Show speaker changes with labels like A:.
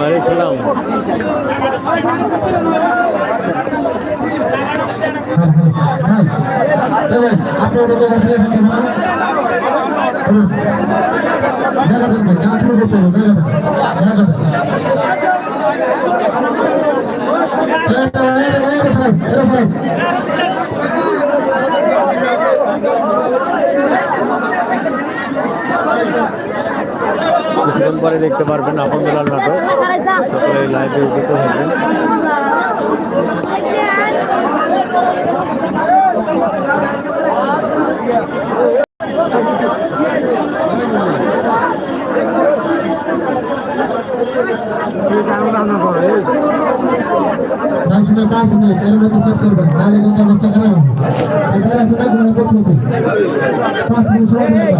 A: মারিছিলাম Thank you. কিছুক্ষণ পরে দেখতে পারবেন আপন বেলাল নাটক। সকলে লাইভে যুক্ত থাকবেন
B: পাঁচ মিনিট পাঁচ মিনিট এর মধ্যে সেট করবেন তাহলে কিন্তু অবস্থা খারাপ হবে এখানে আসলে গুণ করতে পাঁচ মিনিট সময়